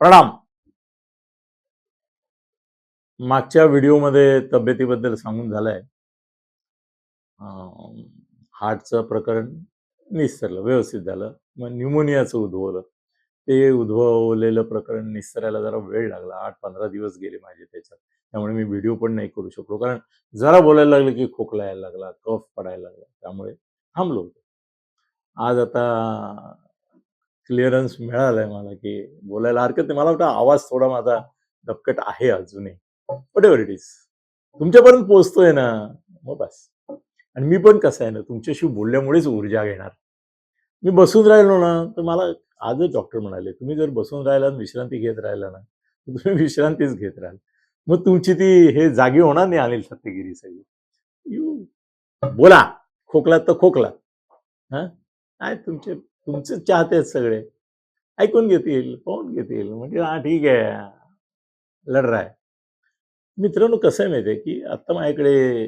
प्रणाम. मागच्या व्हिडिओमध्ये तब्येतीबद्दल सांगून झालंय. हार्टचं प्रकरण निस्तरलं व्यवस्थित झालं. मग न्यूमोनियाचं उद्भवलं. ते उद्भवलेलं प्रकरण निस्तरायला जरा वेळ लागला. आठ पंधरा दिवस गेले माझे त्याच्यात. त्यामुळे मी व्हिडिओ पण नाही करू शकलो. कारण जरा बोलायला लागलं की खोकला यायला लागला कफ पडायला लागला. त्यामुळे थांबलो होतो. आज आता क्लिअरन्स मिळालाय मला की बोलायला हरकत नाही. मला वाटतं आवाज थोडा माझा दपकट आहे अजूनही. वट एव्हर इट इज तुमच्यापर्यंत पोहोचतोय ना. मग बस. आणि मी पण कसं आहे ना तुमच्याशी बोलल्यामुळेच ऊर्जा घेणार. मी बसून राहिलो ना तर मला आजच डॉक्टर म्हणाले तुम्ही जर बसून राहिला आणि विश्रांती घेत राहिला ना तर तुम्ही विश्रांतीच घेत राहाल. मग तुमची ती हे जागी होणार नाही अनिल सत्यगिरी सगळी यू बोला. खोकला तर खोकला. हा? काय तुमचे तुमचे चाहते आहेत सगळे. ऐकून घेतील पाहून घेतील म्हणजे हा ठीक आहे. लढ रहा मित्रांनो कसं आहे माहिती आहे की आत्ता माझ्याकडे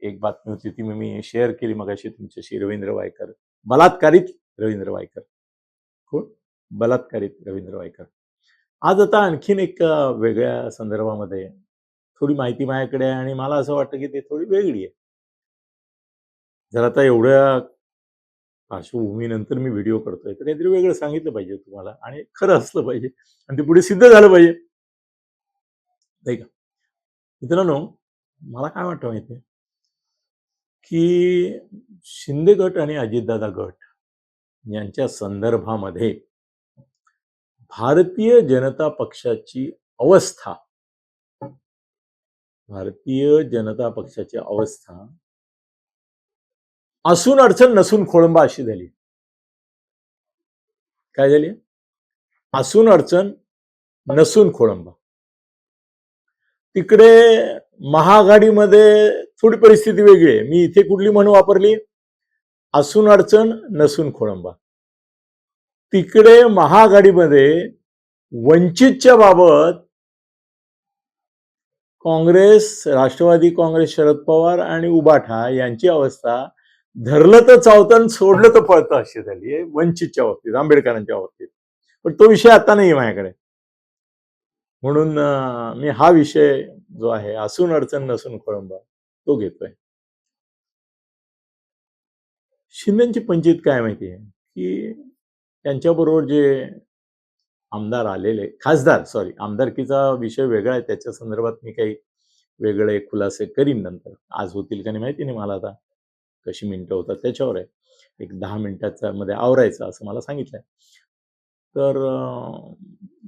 एक बातमी होती. ती मी- शेअर केली मगाशी तुमच्याशी रवींद्र वायकर. बलात्कारित रवींद्र वायकर. कोण? बलात्कारित रवींद्र वायकर. आज आता आणखीन एक वेगळ्या संदर्भामध्ये थोडी माहिती माझ्याकडे आहे आणि मला असं वाटतं की ते थोडी वेगळी आहे. जर आता एवढ्या पार्श्वभूमीनंतर मी व्हिडिओ करतोय. तर काहीतरी वेगळं सांगितलं पाहिजे तुम्हाला आणि खरं असलं पाहिजे आणि ते पुढे सिद्ध झालं पाहिजे. नाही का? मित्रांनो मला काय वाटतं माहिती की शिंदे गट आणि अजितदादा गट यांच्या संदर्भामध्ये भारतीय जनता पक्षाची अवस्था भारतीय जनता पक्षाची अवस्था असून अडचण नसून खोळंबा अशी झाली. काय झाली? असून अडचण नसून खोळंबा. तिकडे महाआघाडीमध्ये थोडी परिस्थिती वेगळी आहे. मी इथे कुठली म्हणून वापरली? असून अडचण नसून खोळंबा. तिकडे महाआघाडीमध्ये वंचितच्या बाबत काँग्रेस राष्ट्रवादी काँग्रेस शरद पवार आणि उबाठा यांची अवस्था धरलं तर चावतं सोडलं तर पळतं अशी झाली. वंचितच्या बाबतीत आंबेडकरांच्या बाबतीत. पण तो विषय आता नाही माझ्याकडे. म्हणून मी हा विषय जो आहे असून अडचण नसून खोळंबा तो घेतोय. शिंदेची पंचायत काय माहिती आहे? की त्यांच्याबरोबर जे आमदार आलेले खासदार सॉरी आमदारकीचा विषय वेगळा आहे. त्याच्या संदर्भात मी काही वेगळे खुलासे करीन नंतर. आज होतील का नाही माहिती नाही मला आता. कशी मिनिटं होतात त्याच्यावर आहे. एक दहा मिनिटाच्या मध्ये आवरायचं असं मला सांगितलंय. तर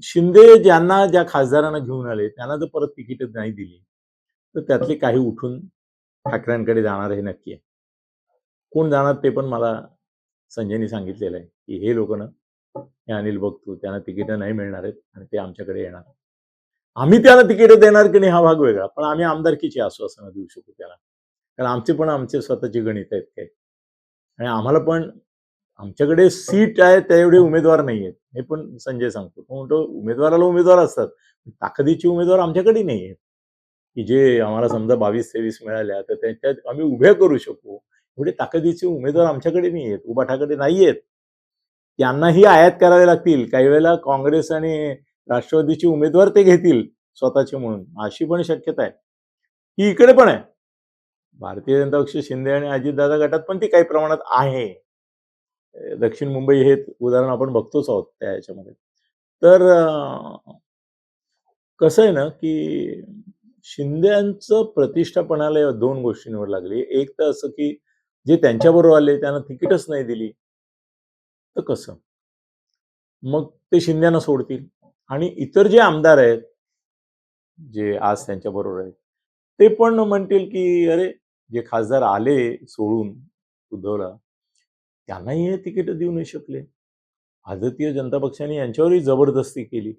शिंदे ज्यांना ज्या खासदारांना घेऊन आले त्यांना जर परत तिकीट नाही दिली तर त्यातले काही उठून ठाकरेंकडे जाणार हे नक्की आहे. कोण जाणार ते पण मला संजयनी सांगितलेलं आहे की हे लोक ना हे अनिल बघतो त्यांना तिकीटं नाही मिळणार आहेत आणि ते आमच्याकडे येणार आम्ही त्यांना तिकीटं देणार की नाही हा भाग वेगळा पण आम्ही आमदारकीची आश्वासनं देऊ शकू त्याला. कारण आमचे पण आमचे स्वतःची गणित आहेत काही. आणि आम्हाला पण आमच्याकडे सीट आहे त्या एवढे उमेदवार नाही आहेत हे पण संजय सांगतो. तो म्हणतो उमेदवाराला उमेदवार असतात. ताकदीचे उमेदवार आमच्याकडे नाही आहेत की जे आम्हाला समजा बावीस तेवीस मिळाल्या तर त्याच्यात आम्ही उभ्या करू शकू. एवढे ताकदीचे उमेदवार आमच्याकडे नाही आहेत उभाठाकडे नाही आहेत त्यांनाही आयात करावे लागतील. काही वेळेला काँग्रेस आणि राष्ट्रवादीचे उमेदवार ते घेतील स्वतःचे म्हणून. अशी पण शक्यता आहे. ही इकडे पण आहे. भारतीय जनता पक्ष शिंदे आणि अजितदादा गटात पण ती काही प्रमाणात आहे. दक्षिण मुंबई हे उदाहरण आपण बघतोच आहोत त्या याच्यामध्ये तर कसं आहे ना की शिंदेचं प्रतिष्ठापणाला दोन गोष्टींवर लागली. एक तर असं की जे त्यांच्याबरोबर आले त्यांना तिकीटच नाही दिली. तर कसं? मग ते शिंद्यांना सोडतील. आणि इतर जे आमदार आहेत जे आज त्यांच्या बरोबर आहेत ते पण म्हणतील की अरे जे खासदार आले सोडून उद्धवला त्यांनाही हे तिकीट देऊ नाही शकले. भारतीय जनता पक्षाने यांच्यावरही जबरदस्ती केली.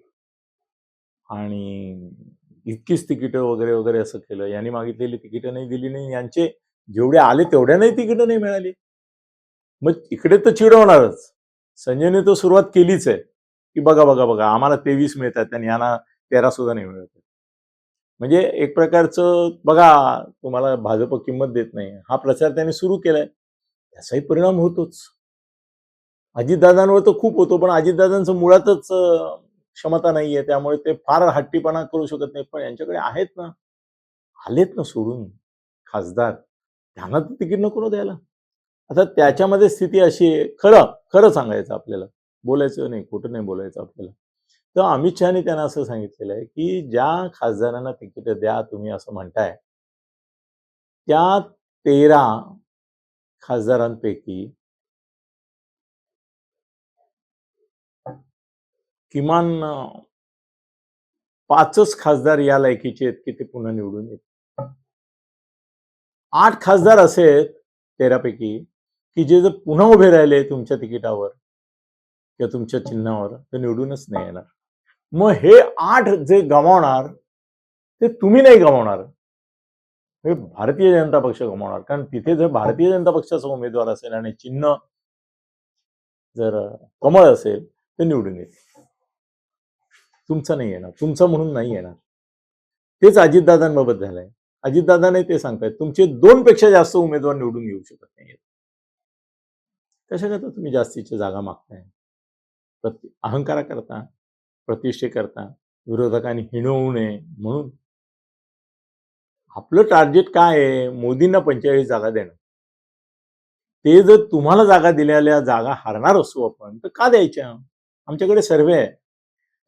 आणि इतकीच तिकीटं वगैरे वगैरे असं केलं. यांनी मागितलेली तिकीटं नाही दिली नाही. यांचे जेवढे आले तेवढ्यानाही तिकीटं नाही मिळाली. मग इकडे तर चिडवणारच संजयने तर सुरुवात केलीच आहे. की बघा बघा बघा आम्हाला तेवीस मिळतात आणि यांना तेरा सुद्धा नाही मिळत म्हणजे एक प्रकारचं बघा तुम्हाला भाजप किंमत देत नाही. हा प्रचार त्यांनी सुरू केलाय. त्याचाही परिणाम होतोच. अजितदादांवर तर खूप होतो पण अजितदादांचं मुळातच क्षमता क्षमता नाहीये. त्यामुळे ते फार हट्टीपणा करू शकत नाही पण यांच्याकडे आहेत ना आलेत ना सोडून खासदार. त्यांना तर तिकीट नको ना द्यायला. आता त्याच्यामध्ये स्थिती अशी आहे. खरं खरं सांगायचं आपल्याला. बोलायचं नाही खोटं नाही बोलायचं आपल्याला. तर अमित शहानी त्यांना असं सांगितलेलं आहे की ज्या खासदारांना तिकीट द्या तुम्ही असं म्हणताय त्या तेरा खासदारांपैकी किमान पाचच खासदार या लायकीचे आहेत की ते पुन्हा निवडून येत आठ खासदार असे आहेत तेरापैकी की जे जर पुन्हा उभे राहिले तुमच्या तिकिटावर किंवा तुमच्या चिन्हावर तर निवडूनच नाही येणार. मग हे आठ जे गमावणार ते तुम्ही नाही गमावणार. हे भारतीय जनता पक्ष गमावणार. कारण तिथे जर भारतीय जनता पक्षाचा उमेदवार असेल आणि चिन्ह जर कमळ असेल तर निवडून येते तुमचं नाही येणार. तुमचं म्हणून नाही येणार. तेच अजितदादांबाबत झालंय. अजितदादाने ते सांगतायत तुमचे दोन पेक्षा जास्त उमेदवार निवडून येऊ शकत नाही कशा करता तुम्ही जास्तीच्या जागा मागताय? अहंकारा करता प्रतिष्ठेकरता विरोधकांनी हिणवू नये म्हणून. आपलं टार्गेट काय आहे? मोदींना पंचेचाळीस जागा देणं. ते जर तुम्हाला जागा दिलेल्या जागा हारणार असू आपण तर का द्यायच्या? आमच्याकडे सर्वे आहे.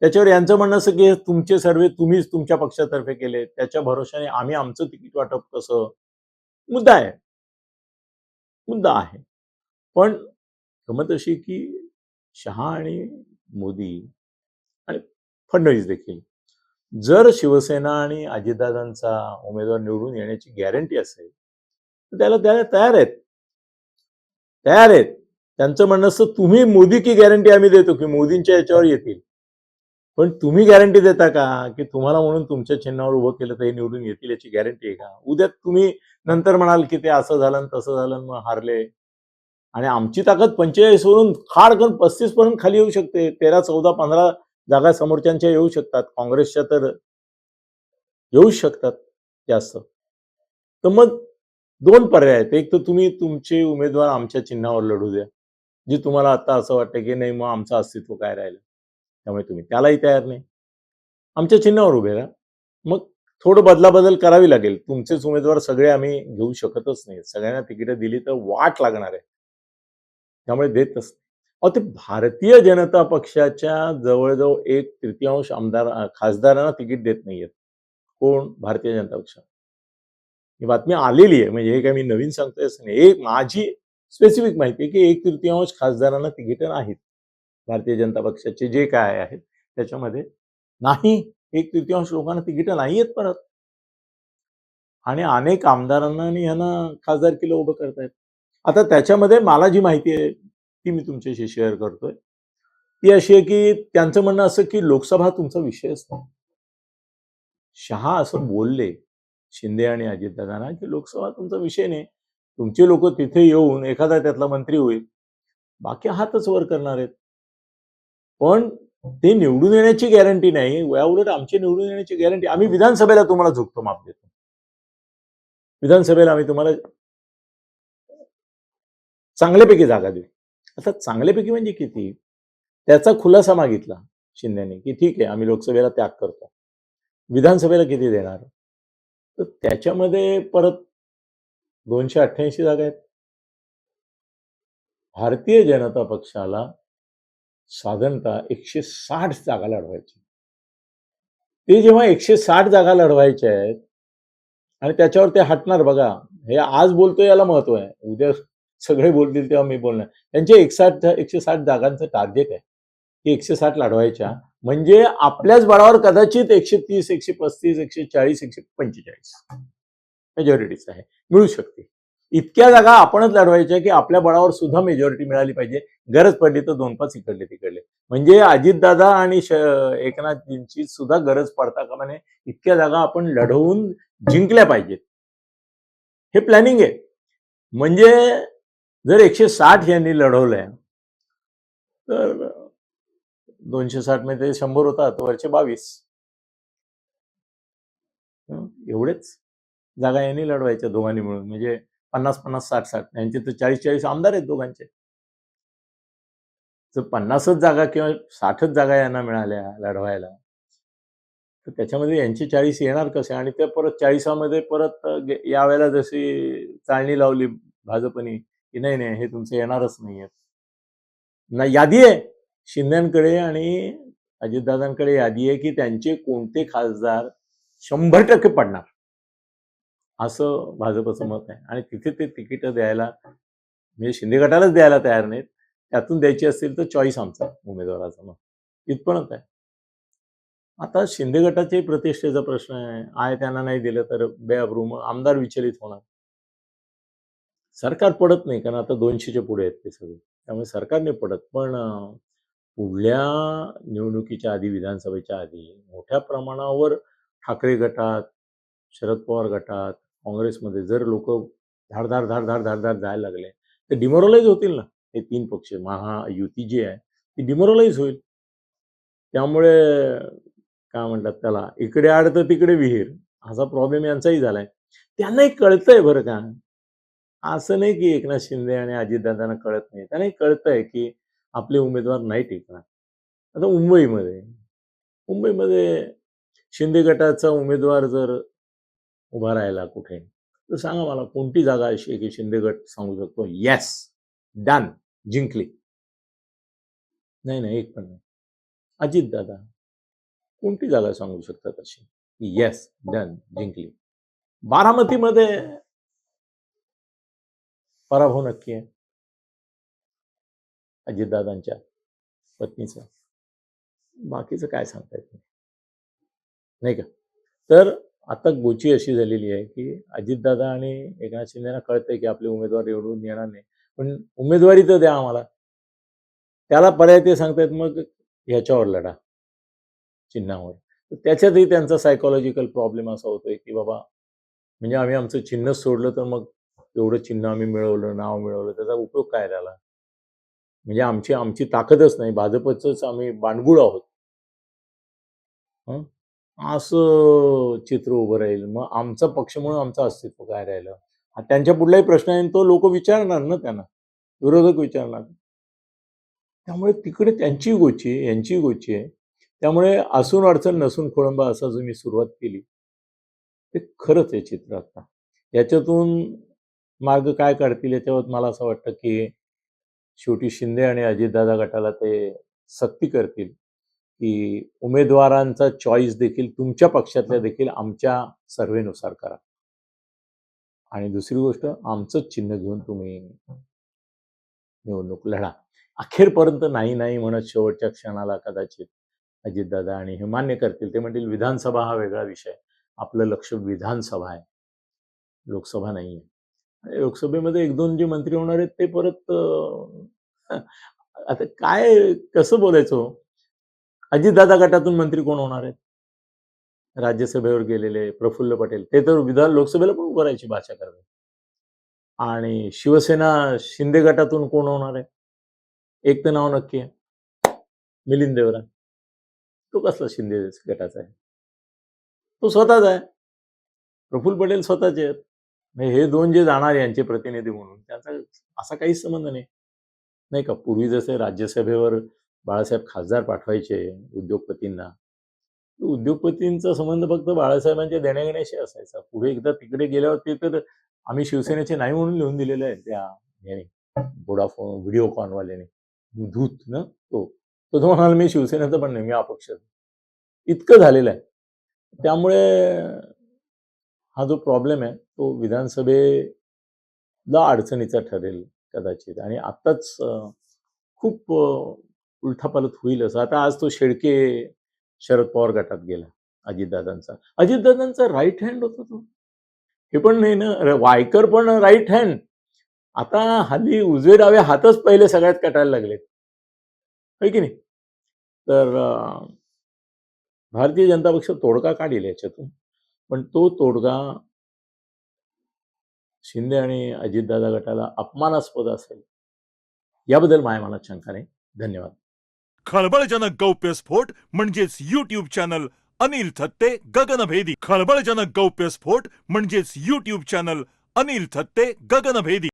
त्याच्यावर यांचं म्हणणं असं की तुमचे सर्वे तुम्हीच तुमच्या पक्षातर्फे केले त्याच्या भरोशाने आम्ही आमचं तिकीट वाटप कसं मुद्दा आहे. मुद्दा आहे. पण गमत अशी की शहा आणि मोदी फडणवीस देखील. जर शिवसेना आणि अजितदादांचा उमेदवार निवडून येण्याची गॅरंटी असेल तर त्याला द्यायला तयार आहेत. तयार आहेत. त्यांचं म्हणणं असतं तुम्ही मोदी की गॅरंटी आम्ही देतो की मोदींच्या याच्यावर येतील. पण तुम्ही गॅरंटी देता का? की तुम्हाला म्हणून तुमच्या चिन्हावर उभं केलं तर हे निवडून येतील याची गॅरंटी आहे का? उद्या तुम्ही नंतर म्हणाल की ते असं झालं तसं झालं मग हारले. आणि आमची ताकद पंचेचाळीस वरून खाड करून पस्तीस पर्यंत खाली येऊ शकते. तेरा चौदा पंधरा जागा समोरच्यांच्या येऊ शकतात काँग्रेसच्या तर येऊ शकतात जास्त. तर मग दोन पर्याय आहेत. एक तर तुम्ही तुमचे उमेदवार आमच्या चिन्हावर लढू द्या जे तुम्हाला आता असं वाटतं की नाही मग आमचं अस्तित्व काय राहिलं? त्यामुळे तुम्ही त्यालाही तयार नाही. आमच्या चिन्हावर उभे राहा. मग थोडं बदलाबदल करावी लागेल. तुमचेच उमेदवार सगळे आम्ही घेऊ शकतच नाही. सगळ्यांना तिकीटं दिली तर वाट लागणार आहे. त्यामुळे देतच नाही अहो ते भारतीय जनता पक्षाच्या जवळजवळ एक तृतीयांश आमदार खासदारांना तिकीट देत नाहीयेत. कोण? भारतीय जनता पक्ष. ही बातमी आलेली आहे. म्हणजे हे काय मी नवीन सांगतोय असं नाही. एक माझी स्पेसिफिक माहिती आहे की एक तृतीयांश खासदारांना तिकीट नाहीत. भारतीय जनता पक्षाचे जे काय आहेत त्याच्यामध्ये नाही. एक तृतीयांश लोकांना तिकीट नाही आहेत परत. आणि अनेक आमदारांना आणि यांना खासदारकीला उभं करतायत. आता त्याच्यामध्ये मला जी माहिती आहे ती मी तुमच्याशी शेअर करतोय. ती अशी आहे की त्यांचं म्हणणं असं की लोकसभा तुमचा विषयच नाही. शहा असं बोलले शिंदे आणि अजितदादांना की लोकसभा तुमचा विषय नाही. तुमचे लोक तिथे येऊन एखादा त्यातला मंत्री होईल. बाकी हातच वर करणार आहेत. पण ते निवडून येण्याची गॅरंटी नाही. याउलट आमची निवडून येण्याची गॅरंटी आम्ही विधानसभेला तुम्हाला झुकतो माप देतो. विधानसभेला आम्ही तुम्हाला चांगल्यापैकी जागा देऊ. आता चांगल्यापैकी म्हणजे किती? त्याचा खुलासा मागितला शिंदेने की ठीक आहे आम्ही लोकसभेला त्याग करतो. विधानसभेला किती देणार? तर त्याच्यामध्ये परत दोनशे अठ्ठ्याऐंशी जागा आहेत. भारतीय जनता पक्षाला साधारणतः एकशे साठ जागा लढवायची. ते जेव्हा एकशे साठ जागा लढवायच्या आहेत आणि त्याच्यावर ते हटणार बघा हे आज बोलतोय याला महत्त्व आहे. उद्या सगळे बोलतील तेव्हा मी बोलणार. त्यांचे एकसाठ एकशे साठ जागांचं टार्गेट आहे. की एकशे साठ लढवायच्या. म्हणजे आपल्याच बळावर कदाचित एकशे तीस एकशे पस्तीस एकशे चाळीस एकशे पंचेचाळीस मेजॉरिटीच आहे. मिळू शकते इतक्या जागा आपणच लढवायच्या की आपल्या बळावर सुद्धा मेजॉरिटी मिळाली पाहिजे. गरज पडली तर दोन पाच इकडले तिकडले. म्हणजे अजितदादा आणि एकनाथजींची सुद्धा गरज पडता का म्हणे इतक्या जागा आपण लढवून जिंकल्या पाहिजेत. हे प्लॅनिंग आहे. म्हणजे जर एकशे साठ यांनी लढवलंय तर दोनशे साठमध्ये शंभर होतात वरचे बावीस. एवढेच जागा यांनी लढवायच्या दोघांनी मिळून म्हणजे पन्नास पन्नास साठ साठ. यांचे तर चाळीस चाळीस आमदार आहेत दोघांचे. जर पन्नासच जागा किंवा साठच जागा यांना मिळाल्या लढवायला तर त्याच्यामध्ये यांचे चाळीस येणार कसे? आणि ते परत चाळीसामध्ये परत यावेळेला जशी चाळणी लावली भाजपनी की नाही नाही हे तुमचं येणारच नाहीये. ना यादी आहे. शिंद्यांकडे आणि अजितदादांकडे यादी आहे की त्यांचे कोणते खासदार शंभर टक्के पडणार. असं भाजपचं मत आहे. आणि तिथे ते तिकीट द्यायला म्हणजे शिंदे गटालाच द्यायला तयार नाहीत. त्यातून द्यायची असतील तर चॉईस आमचा उमेदवाराचा मग. इथपर्यंत आहे. आता शिंदे गटाचे प्रतिष्ठेचा प्रश्न आहे. आय त्यांना नाही दिलं तर बेअब्रू मग आमदार विचलित होणार. सरकार पडत नाही कारण आता दोनशेच्या पुढे आहेत ते सगळे. त्यामुळे सरकार नाही पडत. पण पुढल्या निवडणुकीच्या आधी विधानसभेच्या आधी मोठ्या प्रमाणावर ठाकरे गटात शरद पवार गटात काँग्रेसमध्ये जर लोक धाडधाड धाड धाड धाड जायला लागले तर डिमोरलाइज होतील ना? हे तीन पक्ष महायुती जी आहे ती डिमोरलाइज होईल. त्यामुळे काय म्हणतात त्याला इकडे आड तर तिकडे विहीर असा प्रॉब्लेम यांचाही झालाय. त्यांनाही कळतंय बरं का? असं नाही की एकनाथ शिंदे आणि अजितदादांना कळत नाही. त्यांनाही कळतंय की आपले उमेदवार नाही टिकणार आता मुंबईमध्ये मुंबईमध्ये शिंदे गटाचा उमेदवार जर उभा राहिला कुठे तर सांगा मला कोणती जागा अशी आहे की शिंदे गट सांगू शकतो? येस डन जिंकली. नाही नाही एक पण नाही. अजितदादा कोणती जागा सांगू शकतात अशी? येस डन जिंकली. बारामतीमध्ये पराभव नक्की आहे. अजितदादांच्या पत्नीचा. बाकीचं काय सांगता येत नाही. नाही का? तर आता गोची अशी झालेली आहे की अजितदादा आणि एकनाथ शिंदेना कळतंय की आपले उमेदवार निवडून येणार नाही. पण उमेदवारी तर द्या आम्हाला. त्याला पर्याय ते सांगतायत मग ह्याच्यावर लढा. चिन्हावर. तर त्याच्यातही त्यांचा सायकोलॉजिकल प्रॉब्लेम असा होतोय की बाबा म्हणजे आम्ही आमचं चिन्ह सोडलं तर मग एवढं चिन्ह आम्ही मिळवलं नाव मिळवलं त्याचा उपयोग काय झाला म्हणजे आमची आमची ताकदच नाही. भाजपचंच आम्ही बांडगुळ आहोत. असं चित्र उभं राहील. मग आमचा पक्ष म्हणून आमचं अस्तित्व काय राहिलं? त्यांच्या पुढलाही प्रश्न आहे आणि तो लोक विचारणार ना त्यांना. विरोधक विचारणार. त्यामुळे तिकडे त्यांची गोची आहे यांची गोची आहे. त्यामुळे असून अडचण नसून खोळंबा असा जो मी सुरुवात केली ते खरंच आहे चित्र आता. याच्यातून मार्ग काय काढतील याच्यावर मला असं वाटतं की शेवटी शिंदे आणि अजितदादा गटाला ते सक्ती करतील. की उमेदवारांचा चॉईस देखील तुमच्या पक्षातल्या देखील आमच्या सर्वेनुसार करा. आणि दुसरी गोष्ट आमचंच चिन्ह घेऊन तुम्ही निवडणूक लढा. अखेरपर्यंत नाही नाही म्हणत शेवटच्या क्षणाला कदाचित अजितदादा आणि हे मान्य करतील. ते म्हणतील विधानसभा हा वेगळा विषय. आपलं लक्ष विधानसभा आहे. लोकसभा नाही आहे लोकसभेमध्ये एक दोन जे मंत्री होणार आहेत ते परत आता काय कसं बोलायचं हो? अजितदादा गटातून मंत्री कोण होणार आहेत? राज्यसभेवर गेलेले प्रफुल्ल पटेल ते तर विधान लोकसभेला पण उभं राहायची भाषा करतात. आणि शिवसेना शिंदे गटातून कोण होणार आहे? एक तर नाव नक्की आहे. मिलिंद देवरा. तो कसला शिंदे गटाचा आहे? तो स्वतःच आहे. प्रफुल्ल पटेल स्वतःचे आहेत. म्हणजे हे दोन जे जाणार यांचे प्रतिनिधी म्हणून त्याचा असा काहीच संबंध नाही. नाही का? पूर्वी जसे राज्यसभेवर बाळासाहेब खासदार पाठवायचे उद्योगपतींना उद्योगपतींचा संबंध फक्त बाळासाहेबांच्या देण्याघेण्याशी असायचा. पुढे एकदा तिकडे गेल्यावर ते तर आम्ही शिवसेनेचे नाही म्हणून लिहून दिलेले आहे त्या याने वोडाफोन व्हिडिओकॉनवाल्याने धूत ना तो. तो तो म्हणाला मी शिवसेनेचं पण नाही मी अपक्ष. इतकं झालेलं आहे. त्यामुळे हा जो प्रॉब्लेम आहे तो विधानसभेला अडचणीचा ठरेल कदाचित. आणि आत्ताच खूप उलथापालत होईल असं. आता आज तो शेळके शरद पवार गटात गेला अजितदादांचा. अजितदादांचा राईट हँड होता तो. हे पण नाही ना वायकर पण राईट हँड आता हल्ली उजवे डावे हातच पहिले सगळ्यात कटायला लागलेत. होय की नाही? तर भारतीय जनता पक्ष तोडका काढील याच्यातून. पण तो तोडगा शिंदे आणि अजितदादा गटाला अपमानास्पद असेल याबद्दल माय मनात शंका नाही. धन्यवाद. खळबळजनक गौप्यस्फोट म्हणजेच युट्यूब चॅनल अनिल थत्ते गगनभेदी. खळबळजनक गौप्यस्फोट म्हणजेच युट्यूब चॅनल अनिल थत्ते गगनभेदी.